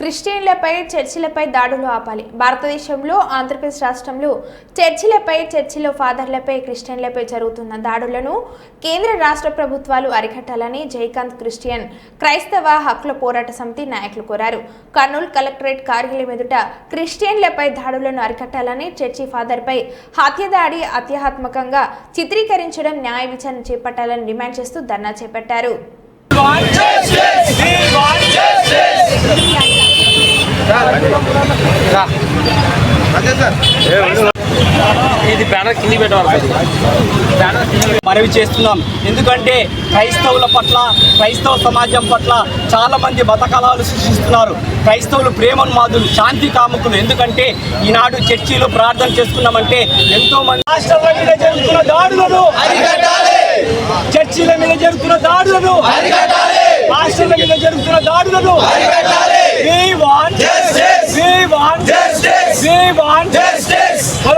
క్రిస్టియన్లపై చర్చిలపై దాడులు ఆపాలి. భారతదేశంలో ఆంధ్రప్రదేశ్ రాష్ట్రంలో చర్చిలపై చర్చిలో ఫాదర్లపై క్రిస్టియన్లపై జరుగుతున్న దాడులను కేంద్ర రాష్ట్ర ప్రభుత్వాలు అరికట్టాలని జయకాంత్ క్రిస్టియన్ క్రైస్తవ హక్కుల పోరాట సమితి నాయకులు కోరారు. కర్నూలు కలెక్టరేట్ కార్యాలయం ఎదుట క్రిస్టియన్లపై దాడులను అరికట్టాలని చర్చి ఫాదర్పై హత్యదాడి అత్యాత్మకంగా చిత్రీకరించడం న్యాయ విచారణ చేపట్టాలని డిమాండ్ చేస్తూ ధర్నా చేపట్టారు. ఇది బ్యానర్ కింది పెట్టవాలి బ్యానర్ కింది మనవి చేస్తున్నాం. ఎందుకంటే క్రైస్తవుల పట్ల క్రైస్తవ సమాజం పట్ల చాలా మంది మతకళాలు సృష్టిస్తున్నారు. క్రైస్తవులు ప్రేమన్మాదులు శాంతి కాముకులు. ఎందుకంటే ఈనాడు చర్చిలో ప్రార్థన చేసుకున్నామంటే ఎంతో మంది రాష్ట్రాల మీద జరుగుతున్న దాడులను చర్చిల మీద జరుగుతున్న దాడులను రాష్ట్రాల మీద జరుగుతున్న దాడులను Save on justice. Hello.